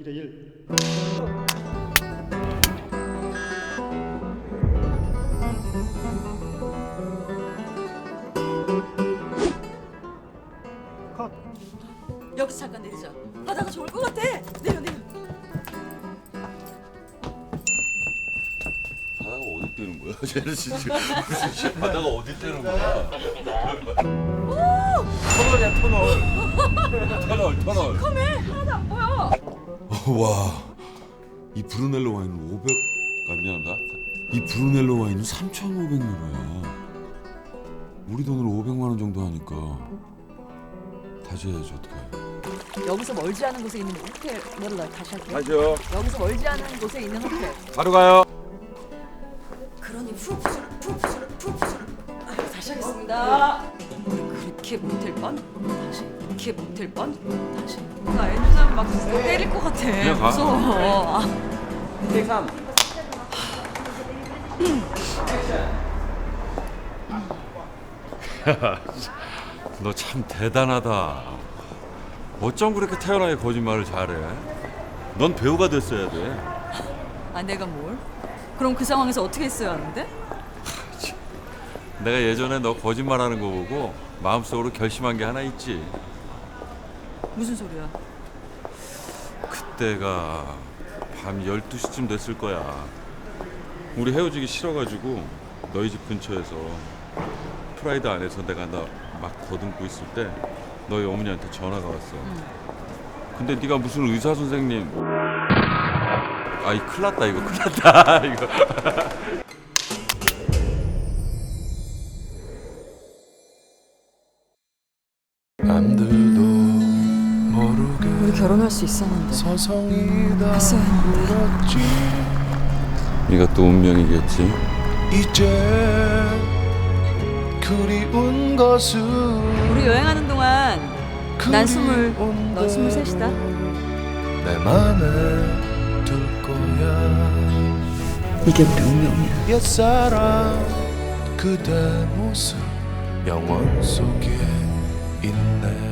1대 1 컷 여기서 잠깐 내리자. 바다가 좋을 것 같아. 내려 내려. 바다가 어디 뜨는 거야? 쟤는 진짜 바다가 어디 뜨는 거야? 터널이야 터널. 터널 터널. 컴에 하나도 안 보여. 와, 이 브루넬로 와인은 500. 아 미안합니다. 이 브루넬로 와인은 3,500유로야. 우리 돈으로 500만 원 정도 하니까 다시 해야지 어떡해. 여기서 멀지 않은 곳에 있는 호텔 몰라 다시 할게. 다시요. 여기서 멀지 않은 곳에 있는 호텔. 바로 가요. 그러니 프로포즈를 프로포즈를 프로포즈를. 아유, 다시 하겠습니다. 그렇게 못할 뻔 다시 그렇게 못할 뻔 다시. 나 애누나면 막 때릴 것 같아. 그냥 가. 무서워. 아, 너참 대단하다. 어쩜 그렇게 태어나게 거짓말을 잘해? 넌 배우가 됐어야 돼. 아 내가 뭘? 그럼 그 상황에서 어떻게 했어야 하는데? 내가 예전에 너 거짓말하는 거 보고 마음속으로 결심한 게 하나 있지. 무슨 소리야? 그때가 밤 12시쯤 됐을 거야. 우리 헤어지기 싫어가지고 너희 집 근처에서 프라이드 안에서 내가 나막 더듬고 있을 때 너희 어머니한테 전화가 왔어. 근데 네가 무슨 의사 선생님. 아이 큰일 났다 이거. 큰일 났다 이거. 모르게 우리 결혼할 수 있었는데 서성이다 했어야 했는데. 울었지 이것도 운명이겠지. 이제 그리운 것은 우리 여행하는 동안 난 스물, 넌 스물셋이다. 내 맘에 둘 거야 이게 우리 운명이야. 옛사랑 그대 모습 영원 속에 있네